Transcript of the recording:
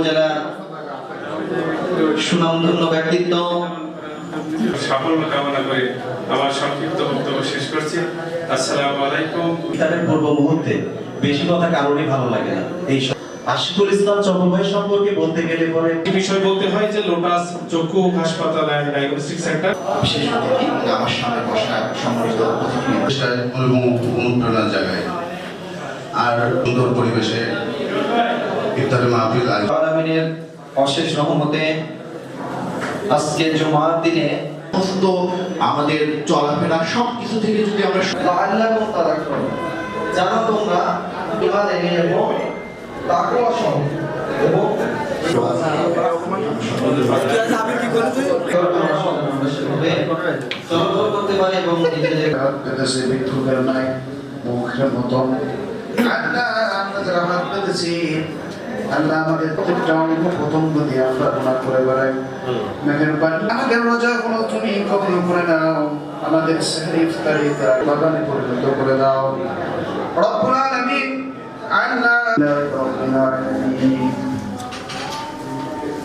উপজেলার সুনামধন্য ব্যক্তিত্ব। সাফল্য কামনা করে আমার সংক্ষিপ্ত বক্তব্য শেষ করছি। আসসালামু আলাইকুম। ইফতারের পূর্ব মুহূর্তে বেশি কথা কারণে ভালো লাগে না। এই আশিকুল ইসলাম সম্পর্কে বলতে গেলে পরে বিষয় বলতে হয় যে লোটাস চক্ষু হাসপাতাল অ্যান্ড ডায়াগনস্টিক সেন্টার। বিশেষ আমার সামনে বসা সম্মানিত অতিথি। এবং অনুপ্রেরণার জায়গায়। আর সুন্দর পরিবেশে ইফতারে মাহফিল আলামিনের অশেষ রহমতে আজকে জুমার দিনে সমস্ত আমাদের চলাফেরা সব কিছু থেকে যদি আমরা লাআল্লাকুম তাযাক্কারুন জানো তোমরা ইমান এবং তাকওয়া সহ। এবং পারে এবং নিজেদের হাত পেতেছে আল্লাহ আমাদের পতঙ্গ দিয়ে আমরা গুণা করে বেড়াই। মেহেরবানি আমাদের রোজা গুলো তুমি কখনো করে নাও আমাদের সেহরি ইফতারি তার বাগানে পরিণত করে দাও। রব্বুল আলামিন আল্লাহ রব্বুল আলামিন